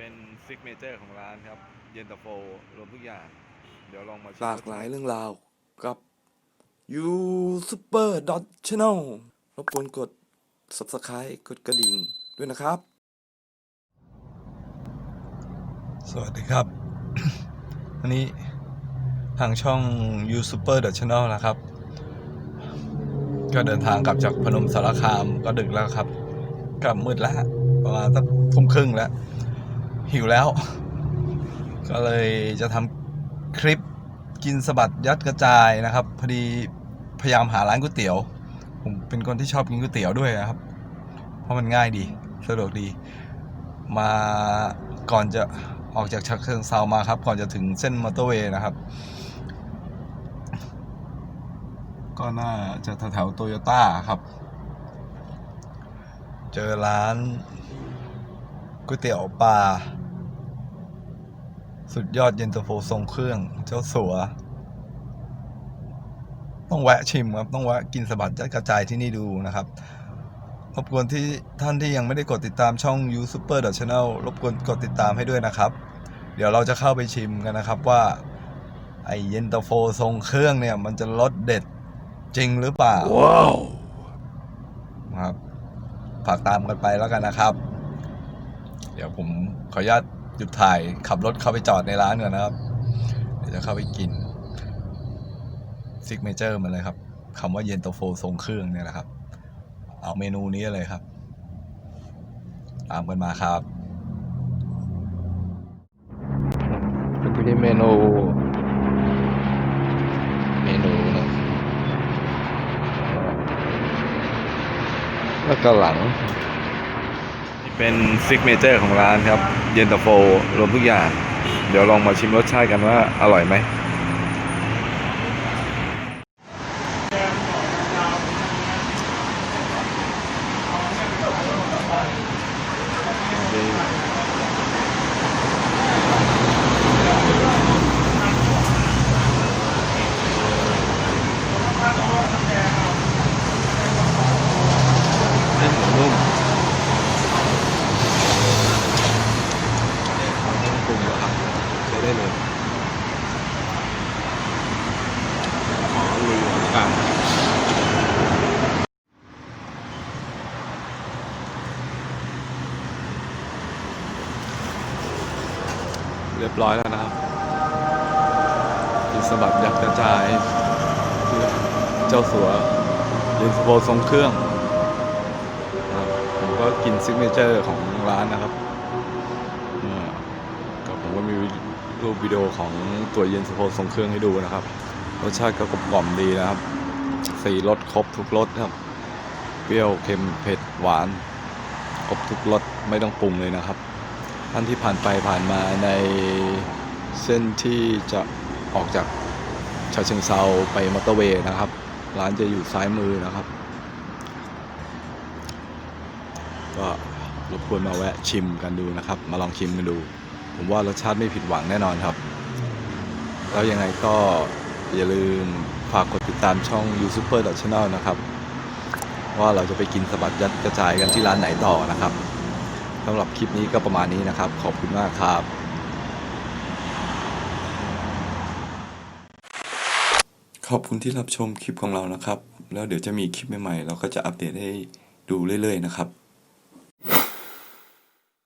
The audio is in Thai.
เป็นซิกเนเจอร์ของร้านครับ เย็นตาโฟรวมทุกอย่าง เดี๋ยวลองมาชิมหลากหลายเรื่องราวกับ You Super Dot Channel รบกวนกด Subscribe กดกระดิ่งด้วยนะครับ สวัสดีครับ วันนี้ทางช่อง You Super The Channel นะครับ ก็เดินทางกลับจากพนมสารคามก็ดึกแล้วครับกลับมืดแล้ว ประมาณสักทุ่มครึ่งแล้ว หิวแล้ว ก็เลยจะทำคลิปกินสะบัดยัดกระจายนะครับ พอดีพยายามหาร้านก๋วยเตี๋ยว ผมเป็นคนที่ชอบกินก๋วยเตี๋ยวด้วยนะครับ เพราะมันง่ายดีสะดวกดี มาก่อนจะออกจากชักเชิงเซามาครับ ก่อนจะถึงเส้นมอเตอร์เวย์นะครับ ก็น่าจะแถวๆโตโยต้าครับ เจอร้านก๋วยเตี๋ยวปลา สุดยอดเย็นตาโฟทรงเครื่อง เจ้าสัว ต้องแวะชิมครับ ต้องแวะกินสะบัดยัดกระจายที่นี่ดูนะครับ รบกวนที่ท่านที่ยังไม่ได้กดติดตามช่อง You Super Channel รบกวนกดติดตามให้ด้วยนะครับ เดี๋ยวเราจะเข้าไปชิมกันนะครับว่าไอเย็นตาโฟทรงเครื่องเนี่ย มันจะรสเด็ดจริงหรือเปล่า ว้าว ครับ ฝากตามกันไปแล้วกันนะครับ เดี๋ยวผมขออนุญาต หยุดถ่ายขับรถเข้าไปจอดในร้านก่อนนะครับ เดี๋ยวจะเข้าไปกินซิกเนเจอร์มันเลยครับคำว่าเย็นตโฟทรงเครื่องเนี่ยนะครับ เอาเมนูนี้เลยครับ ตามกันมาครับเป็นที่เมนู เมนูนะแล้วก็หลัง เป็นซิกเนเจอร์ของร้านครับ เย็นตาโฟรวมทุกอย่าง เดี๋ยวลองมาชิมรสชาติกันว่าอร่อยไหมเส้นนุ่มปรุงแล้วครับใช้ได้เลยขอลุยกัน เรียบร้อยแล้วนะครับกินสบัดยัดกระจาย เจ้าสัวเย็นตาโฟทรงเครื่องครับผมก็กินซิกเนเจอร์ของร้านนะครับอ่าก็ผมก็มีรูปวิดีโอของตัวเย็นตาโฟทรงเครื่องให้ดูนะครับ รสชาติก็กลมกล่อมดีนะครับ สี่รสครบทุกรสครับ เปรี้ยวเค็มเผ็ดหวาน ครบทุกรสไม่ต้องปรุงเลยนะครับ ท่านที่ผ่านไปผ่านมาในเส้นที่จะออกจากชาเชิงเซาไปมอเตอร์เวย์นะครับ ร้านจะอยู่ซ้ายมือนะครับ ก็รบกวนมาแวะชิมกันดูนะครับ มาลองชิมกันดู ผมว่ารสชาติไม่ผิดหวังแน่นอนครับ แล้วยังไงก็อย่าลืมฝากกดติดตามช่อง You Super Channel นะครับ ว่าเราจะไปกินสะบัดยัดกระจายกันที่ร้านไหนต่อนะครับ สำหรับคลิปนี้ก็ประมาณนี้นะครับ ขอบคุณมากครับขอบคุณที่รับชมคลิปของเรานะครับ แล้วเดี๋ยวจะมีคลิปใหม่ๆ เราก็จะอัปเดตให้ดูเรื่อยๆนะครับ